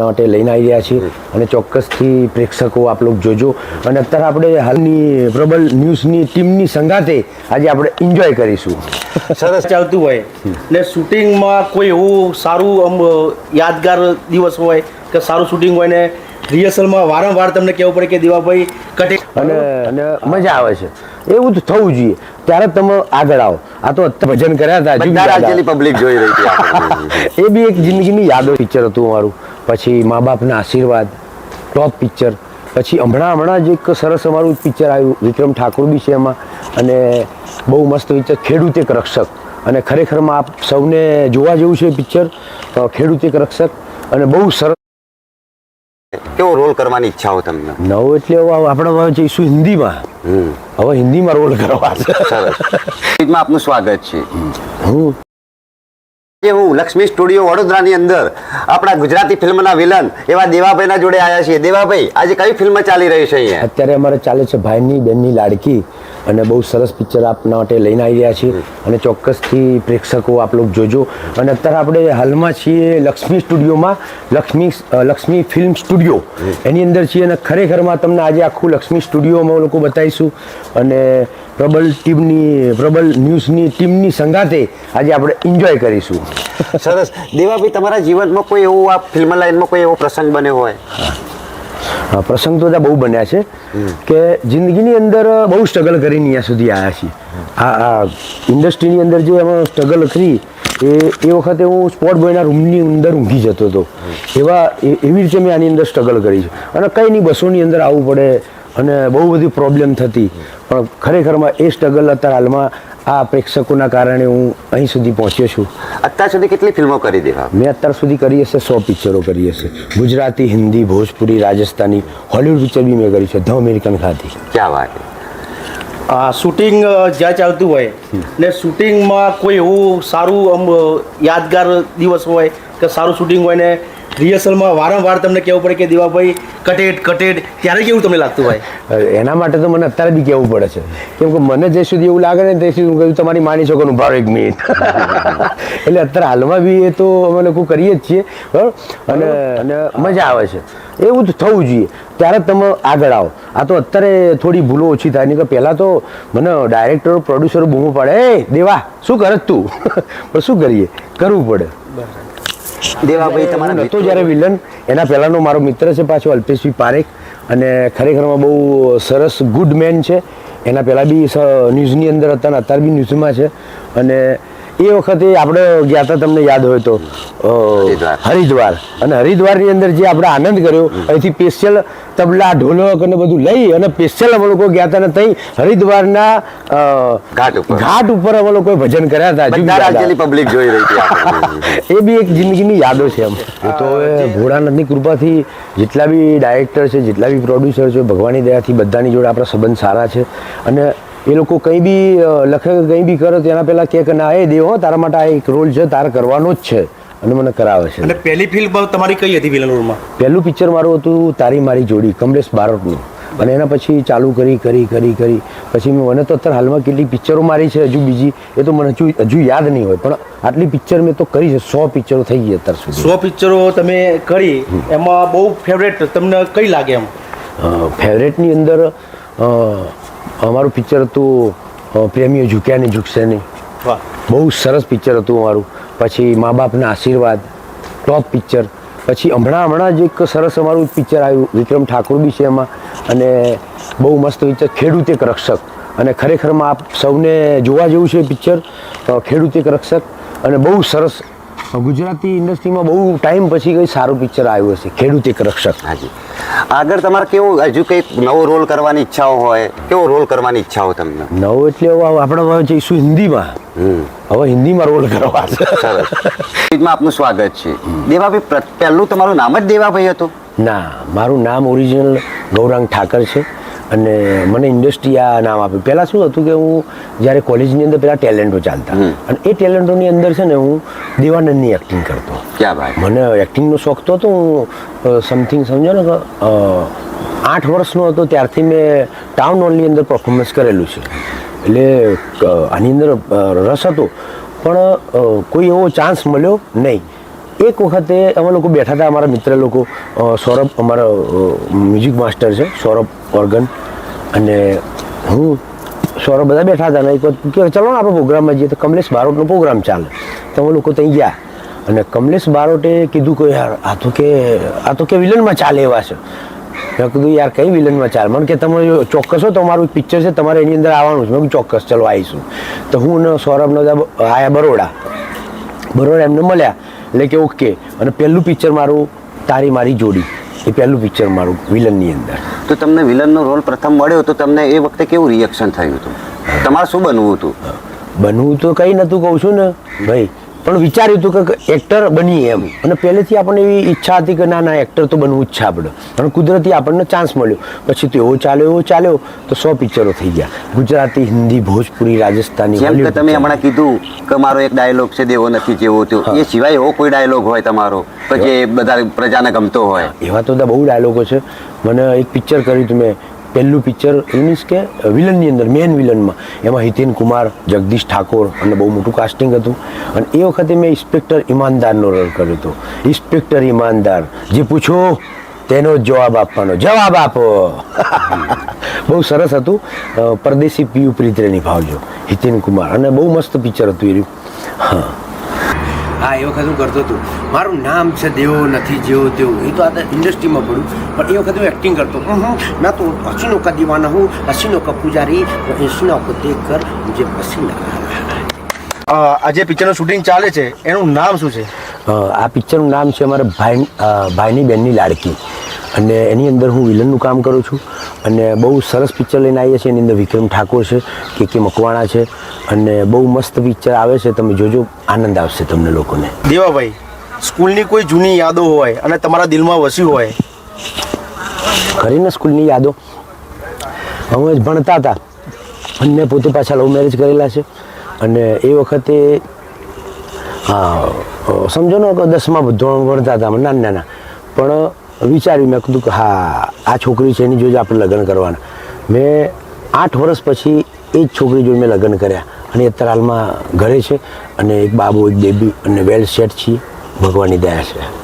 માટે લઈને આવી રહ્યા છીએ અને ચોક્કસથી પ્રેક્ષકો આપ લોકો જોજો. અને અત્યારે આપણે હાલની પ્રબલ ન્યૂઝની ટીમની સંગાતે આજે આપણે એન્જોય કરીશું. સરસ ચાલતું હોય. ને શૂટિંગમાં કોઈ એવું સારું આમ યાદગાર દિવસ હોય કે સારું શૂટિંગ હોય ને રિહર્સલમાં વારંવાર તમને કહેવું પડે કે દિવાભાઈ કટે અને અને મજા આવે છે. એવું જ થવું જોઈએ. ત્યારે તમે આગળ આવો. આ તો અત્યારે ભજન કર્યા હતા બધા રાજ્યની આવે. પબ્લિક જોઈ રહી હતી એ બી એક જિંદગીની યાદો પિક્ચર હતું અમારું. પછી મા બાપના આશીર્વાદ ટોપ પિક્ચર પછી હમણાં હમણાં જ એક સરસ અમારું પિક્ચર આવ્યું વિક્રમ ઠાકોર બી છે એમાં. અને બહુ મસ્ત પિક્ચર ખેડૂત એક રક્ષક. અને ખરેખરમાં આપ સૌને જોવા જેવું છે પિક્ચર ખેડૂત એક રક્ષક. અને બહુ સરસ કેવો રોલ કરવાની ઈચ્છા હોય તમને? નવો એટલે આપણે જઈશું હિન્દીમાં. હવે હિન્દીમાં રોલ કરવા છે. સરસ. આપનું સ્વાગત છે. હું હું લક્ષ્મી સ્ટુડિયો વડોદરાની અંદર. આપણા ગુજરાતી ફિલ્મના વિલન એવા દેવાભાઈના જોડે આવ્યા છીએ. દેવાભાઈ આજે કઈ ફિલ્મ ચાલી રહી છે અહીંયા? અત્યારે અમારે ચાલે છે ભાઈની બેનની લાડકી અને બહુ સરસ પિક્ચર આપના માટે લઈને આવી રહ્યા છીએ. અને ચોક્કસથી પ્રેક્ષકો આપ લોકો જોજો. અને અત્યારે આપણે હાલમાં છીએ લક્ષ્મી સ્ટુડિયોમાં. Lakshmi Lakshmi film studio. એની અંદર છીએ અને ખરેખરમાં તમને આજે આખું લક્ષ્મી સ્ટુડિયોમાં લોકો બતાવીશું. અને પ્રબલ ટીમની પ્રબલ ન્યૂઝની ટીમની સંગાતે આજે આપણે એન્જોય કરીશું. સરસ. દેવાભાઈ તમારા જીવનમાં કોઈ એવું આ ફિલ્મ લાઈનમાં કોઈ એવો પ્રસંગ બન્યો હોય? પ્રસંગ તો બધા બહુ બન્યા છે કે જિંદગીની અંદર બહુ સ્ટ્રગલ કરીને અહીંયા સુધી આવ્યા છીએ. આ ઇન્ડસ્ટ્રીની અંદર જે અમે સ્ટ્રગલ કરી એ એ વખતે હું સ્પોર્ટ બોયના રૂમની અંદર ઊંઘી જતો હતો. એવા એવી રીતે મેં આની અંદર સ્ટ્રગલ કરી છે. અને કંઈ નહીં બસોની અંદર આવવું પડે અને બહુ બધી પ્રોબ્લેમ થતી. પણ ખરેખરમાં એ સ્ટ્રગલ અત્યારે હાલમાં આ પ્રેક્ષકોના કારણે હું અહીં સુધી પહોંચ્યો છું. અત્યાર સુધી કેટલી ફિલ્મો કરી દેવા? મેં અત્યાર સુધી કરી હશે સો પિક્ચરો કરી હશે. ગુજરાતી હિન્દી ભોજપુરી રાજસ્થાની હોલિવૂડ પિક્ચર બી મેં કરી છે ધ અમેરિકન ખાતી ક્યાં વાત? આ શૂટિંગ જ્યાં ચાલતું હોય ને શૂટિંગમાં કોઈ એવું સારું આમ યાદગાર દિવસ હોય કે સારું શૂટિંગ હોય ને રિહર્સલમાં વારંવાર તમને કહેવું પડે કે દીવાભાઈ કટેટ કટેટ ત્યારે કેવું તમને લાગતું હોય? એના માટે તો મને અત્યારે બી કહેવું પડે છે. કેમ કે મને જે સુધી એવું લાગે ને તે સુધી હું કહ્યું તમારી માની શકો નું ભાવ એક મિનિટ. એટલે અત્યારે હાલમાં બી એ તો અમે લોકો કરીએ જ છીએ બરાબર? અને અને મજા આવે છે. એવું જ થવું જોઈએ. ત્યારે તમે આગળ આવો. આ તો અત્યારે થોડી ભૂલો ઓછી થાય. નહીં કે પહેલાં તો મને ડાયરેક્ટર પ્રોડ્યુસર બૂમો પડે એ દેવા શું કરે તું? પણ શું કરીએ? કરવું પડે. દેવાભાઈ તમારા નહોતો જ્યારે વિલન એના પહેલાંનો મારો મિત્ર છે પાછો અલ્પેશભાઈ પારેખ. અને ખરેખરમાં બહુ સરસ ગુડ મેન છે. એના પહેલાં બી ન્યૂઝની અંદર હતા અને અત્યારે બી ન્યૂઝમાં છે. અને એ વખતે આપણે ગયા હતા તમને યાદ હોય તો હરિદ્વાર. અને હરિદ્વારની અંદર જે આપણે આનંદ કર્યો અહીંથી સ્પેશિયલ તબલા ઢોલક અને બધું લઈ અને સ્પેશિયલ અમે લોકો ગયા હતા ને ત્યાં હરિદ્વારના ઘાટ ઉપર. ઘાટ ઉપર અમે લોકોએ ભજન કર્યા હતા પબ્લિક જોઈ રહી હતી એ બી એક જિંદગીની યાદો છે એમ. એ તો હવે ભોળાનાથની કૃપાથી જેટલા બી ડાયરેક્ટર છે જેટલા બી પ્રોડ્યુસર છે ભગવાનની દયાથી બધાની જોડે આપણા સંબંધ સારા છે. અને એ લોકો કંઈ બી લખે કે કંઈ બી કરે તો એના પહેલાં કહે કે ના એ દેવો તારા માટે આ એક રોલ છે તારે કરવાનો જ છે. અને મને કરાવે છે. અને પહેલી ફિલ્મ તમારી કઈ હતી વિલન રોલમાં પહેલું પિક્ચર મારું હતું તારી મારી જોડી કમલેશ બારોટનું. અને એના પછી ચાલુ કરી કરી કરી કરી. પછી મેં મને તો અત્યારે હાલમાં કેટલી પિક્ચરો મારી છે હજુ બીજી એ તો મને હજુ હજુ યાદ નહીં હોય. પણ આટલી પિક્ચર મેં તો કરી છે સો પિક્ચરો થઈ ગઈ અત્યાર સુધી. સો પિક્ચરો તમે કરી એમાં બહુ ફેવરેટ તમને કઈ લાગે એમ? ફેવરેટની અંદર અમારું પિક્ચર હતું પ્રેમીઓ ઝૂક્યા નહીં ઝૂકશે નહીં. વાહ. બહુ સરસ પિક્ચર હતું અમારું. પછી મા બાપના આશીર્વાદ ટોપ પિક્ચર. પછી હમણાં હમણાં જ એક સરસ અમારું પિક્ચર આવ્યું વિક્રમ ઠાકોર બી છે એમાં. અને બહુ મસ્ત પિક્ચર ખેડૂત એક રક્ષક. અને ખરેખરમાં આપ સૌને જોવા જેવું છે પિક્ચર ખેડૂત એક રક્ષક. અને બહુ સરસ ગુજરાતી ઇન્ડસ્ટ્રીમાં બહુ ટાઈમ પછી કંઈ સારું પિક્ચર આવ્યું હશે ખેડૂત એક રક્ષક. હાજી. આગળ તમારે કેવું હજુ કંઈક નવો રોલ કરવાની ઈચ્છાઓ હોય કેવો રોલ કરવાની ઈચ્છા હોય તમને? નવો એટલે આપણે જઈશું હિન્દીમાં. હમ. હવે હિન્દીમાં રોલ કરવા. સરસ. આપનું સ્વાગત છે. દેવાભાઈ પહેલું તમારું નામ જ દેવાભાઈ હતું? ના મારું નામ ઓરિજિનલ ગૌરાંગ ઠાકર છે. અને મને ઇન્ડસ્ટ્રી આ નામ આપ્યું. પહેલાં શું હતું કે હું જ્યારે કોલેજની અંદર પહેલાં ટેલેન્ટો ચાલતા અને એ ટેલેન્ટોની અંદર છે ને હું દેવાનંદની એક્ટિંગ કરતો. ક્યાં ભાઈ? મને એક્ટિંગનો શોખ તો હતો, હું સમથિંગ સમજો ને આઠ વર્ષનો હતો ત્યારથી મેં ટાઉન હોલની અંદર પરફોર્મન્સ કરેલું છે. એટલે આની અંદર રસ હતો. પણ કોઈ એવો ચાન્સ મળ્યો નહીં. એક વખતે અમે લોકો બેઠા હતા, અમારા મિત્ર લોકો સૌરભ, અમારો મ્યુઝિક માસ્ટર છે, સૌરભ ઓર્ગન. અને હું, સૌરભ બધા બેઠા હતા ને, એક વખત કે, ચલો ને, આપણે પ્રોગ્રામમાં જઈએ. તો કમલેશ બારોટનો પ્રોગ્રામ ચાલે. તો અમે લોકો ત્યાં ગયા. અને કમલેશ બારોટે કીધું કે યાર આ તો કે આ તો કે વિલનમાં ચાલે એવા છે. મેં કીધું યાર કઈ વિલનમાં ચાલે? મને કે તમે ચોક્કસ હો તમારું પિક્ચર છે તમારે એની અંદર આવવાનું છે. મેં ચોક્કસ ચલો આવીશું. તો હું ને સૌરભ નદા આયા બરોડા. બરોડા એમને મળ્યા. એટલે કે ઓકે. અને પહેલું પિક્ચર મારું તારી મારી જોડી. એ પહેલું પિક્ચર મારું વિલનની અંદર. તો તમને વિલનનો રોલ પ્રથમ મળ્યો તો તમને એ વખતે કેવું રિએક્શન થયું હતું? તમારે શું બનવું હતું? બનવું તો કંઈ નહોતું કહું છું ને. ભાઈ પણ વિચાર્યું હતું કે એક્ટર બનીએ એમ. અને પહેલેથી આપણને એવી ઈચ્છા હતી કે ના ના એક્ટર તો બનવું જ છે આપણે અને કુદરતી આપણને ચાન્સ મળ્યો. પછી તો એવો ચાલ્યો એવો ચાલ્યો તો સો પિક્ચરો થઈ ગયા. ગુજરાતી હિન્દી ભોજપુરી રાજસ્થાની જેમ કે તમે હમણાં કીધું કે મારો એક ડાયલોગ છે દેવો નથી જેવો તો એ સિવાય એવો કોઈ ડાયલોગ હોય તમારો? કે જે બધા પ્રજાને ગમતો હોય? એવા તો બધા બહુ ડાયલોગો છે. મને એક પિક્ચર કર્યું હતું મેં. પહેલું પિક્ચર મીન્સ કે વિલનની અંદર મેન વિલનમાં. એમાં હિતેન કુમાર, જગદીશ ઠાકોર અને બહુ મોટું કાસ્ટિંગ હતું. અને એ વખતે મેં ઇન્સ્પેક્ટર ઈમાનદારનો રોલ કર્યો હતો. ઇન્સ્પેક્ટર ઈમાનદાર, જે પૂછો, તેનો જવાબ આપવાનો. જવાબ આપો. બહુ સરસ હતું. પરદેશી પીયુ પ્રીતરે નિભાવજો હિતેન કુમાર. અને બહુ મસ્ત પિક્ચર હતું એ હા. હા એ વખત હું કરતો હતો. મારું નામ છે દેવો નથી જેવો તેવો. એ તો આ ઇન્ડસ્ટ્રીમાં પડ્યું. પણ એ વખતે હું એક્ટિંગ કરતો. મેં તો હસીનો કા દીવાના હું હસીનો કા પૂજારી. હસીનો કો દેખ કર મુજે પસીના. આ જે પિક્ચરનું શૂટિંગ ચાલે છે. એનું નામ શું છે? આ પિક્ચરનું નામ છે અમારા ભાઈ ભાઈની બહેનની લાડકી. અને એની અંદર હું વિલનનું કામ કરું છું. અને બહુ સરસ પિક્ચર લઈને આવીએ છીએ. એની અંદર વિક્રમ ઠાકોર છે કે કે મકવાણા છે. અને બહુ મસ્ત પિક્ચર આવે છે. તમે જોજો આનંદ આવશે તમને લોકોને. દેવાભાઈ સ્કૂલની કોઈ જૂની યાદો હોય અને તમારા દિલમાં વસ્યું હોય? કરીને સ્કૂલની યાદો? અમે જ ભણતા હતા. અને મેં પોતે પાછા લવ મેરેજ કરેલા છે. અને એ વખતે હા સમજો ને કે દસમા ધોરણ ભણતા હતા. નાના નાના. પણ વિચાર્યું મેં કીધું કે હા આ છોકરી છે એની જોડે આપણે લગ્ન કરવાના. મેં આઠ વર્ષ પછી એ જ છોકરી જોડે મેં લગ્ન કર્યા. અને અત્યારે હાલમાં ઘરે છે અને એક બાબુ, એક બેબી અને વેલ સેટ છીએ. ભગવાનની દયા છે.